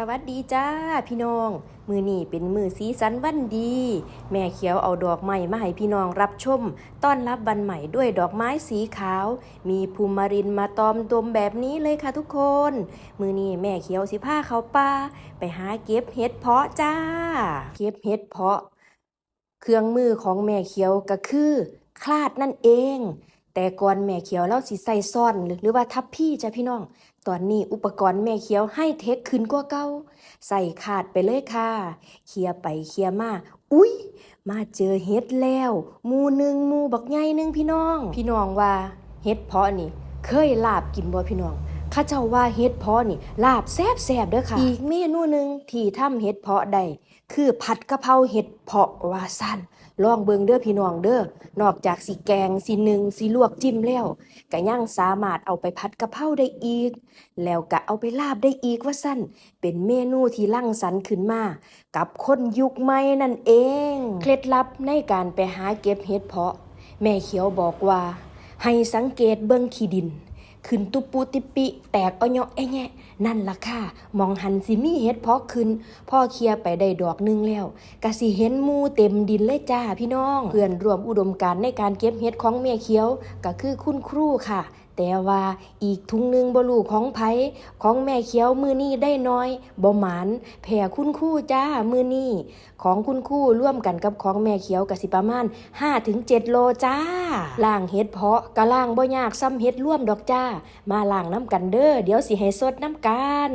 สวัสดีจ้าพี่น้อง มือนี่เป็นมือสีสันวันดี แม่เขียวเอาดอกไม้มาให้พี่น้องรับชม ต้อนรับวันใหม่ด้วยดอกไม้สีขาว มีภูมิรินมาตอมดมแบบนี้เลยค่ะทุกคน มือนี่แม่เขียวสิผ้าเขาป่าไปหาเก็บเห็ดเพาะจ้า เก็บเห็ดเพาะ เครื่องมือของแม่เขียวก็คือ คลาดนั่นเอง แต่ก่อนแม่เขียวเราสิใส่ซ่อนหรือว่าทับพี่จ้ะพี่น้อง ตอนนี้อุปกรณ์แม่เขียวให้เทคขึ้นกว่าเก่าใส่ขาดไปเลยค่ะ เคลียร์ไปเคลียร์มา อุ๊ย มาเจอเฮ็ดแล้วมูหนึ่งมูบักใหญ่หนึ่งพี่น้อง พี่น้องว่าเฮ็ดเพาะนี่ เคยลาบกินบ่พี่น้อง ข้าเจ้าว่าเฮ็ดเพาะนี่ ลาบแซ่บแซบๆเด้อค่ะ อีกเมนูหนึ่งที่ทำเฮ็ดเพาะได้คือผัดกะเพราเห็ดเพาะว่าสั้นลองเบิ่งเด้อพี่น้องเด้อนอกจากสิแกงสิหนึ่งสิลวกจิ้มแล้วก็ยังสามารถเอาไปผัดกะเพราได้อีก แล้วก็เอาไปลาบได้อีกว่าสั้นเป็นเมนูที่ลั่งสรรค์ขึ้นมา กับคนยุคใหม่นั่นเอง เคล็ดลับในการไปหาเก็บเห็ดเพาะ แม่เขียวบอกว่า ให้สังเกตเบิ่งขี้ดิน ขึ้นตุปูติปิ แตกอ้อยแอะแงะนั่นล่ะค่ะมองหันสิมีเห็ดเพาะขึ้น พ่อเคลียร์ไปได้ดอกหนึงแล้วกะสิเห็นมูเต็มดินเลยจ้าพี่น้อง เพื่อนรวมอุดมการในการเก็บเห็ดของเมียเขียวก็คือคุณครูค่ะ แต่ว่าอีกทุงหนึ่งบลูของไผของแม่เขียวมือนี่ได้น้อยบ่หมานแผ่คุณคู่จ้ามือนี่ของคุณคู่ร่วมกันกับของแม่เขียวกสิประมาณ5-7 โลจ้าล่างเห็ดเพาะกะล่างบ่ยากซ้ำเห็ดร่วมดอกจ้า มาล่างน้ำกันเด้อเดี๋ยวสิให้สดน้ำกัน